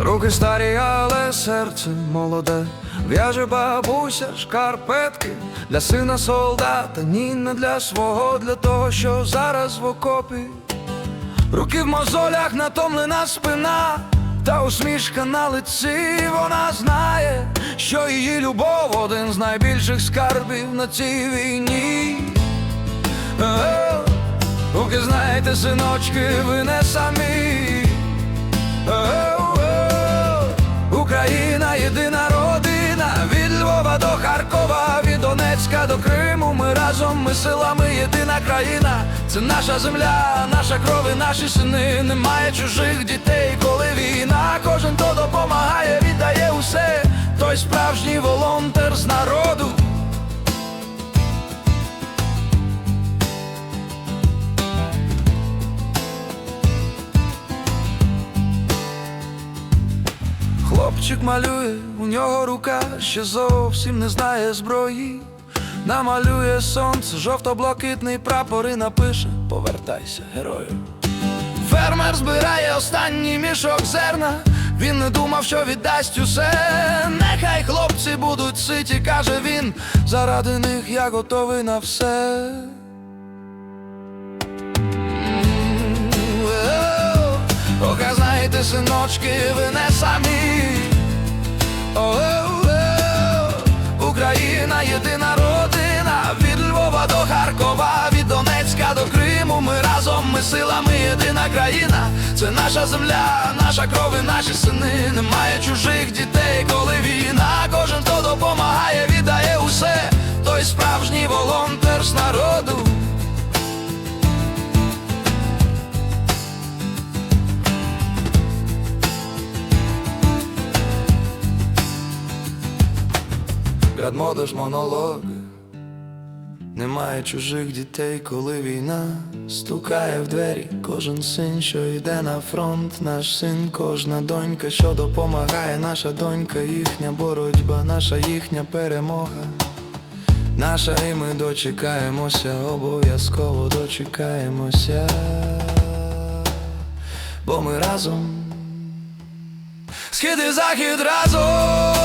Руки старі, але серце молоде. В'яже бабуся шкарпетки для сина солдата, ні не для свого, для того, що зараз в окопі. Руки в мозолях натомлена спина, та усмішка на лиці вона знає, що її любов один з найбільших скарбів на цій війні. Руки знаєте, синочки, ви не самі. Е, е, єдина родина від Львова до Харкова, від Донецька до Криму. Ми разом, ми силами, єдина країна. Це наша земля, наша кров і наші сини. Немає чужих дітей, коли війна. Кожен хто допомагає, Хлопчик малює, у нього рука ще зовсім не знає зброї. Намалює сонце, жовто-блакитний прапор і напише Повертайся, герою. Фермер збирає останній мішок зерна. Він не думав, що віддасть усе. Нехай хлопці будуть ситі, каже він. Заради них я готовий на все. Знаєте, синочки, ви не самі. О, -о, -о, -о. Україна єдина родина від Львова до Харкова, від Донецька до Криму. Ми разом, ми силами, єдина країна. Це наша земля, наша кров і наші сини. Немає чужих дітей, Градмодиш монологи Немає чужих дітей, коли війна стукає в двері, кожен син, що йде на фронт, наш син, кожна донька, що допомагає, наша донька, їхня боротьба, наша їхня перемога. Наша і ми дочекаємося, обов'язково дочекаємося, бо ми разом, схід і захід разом.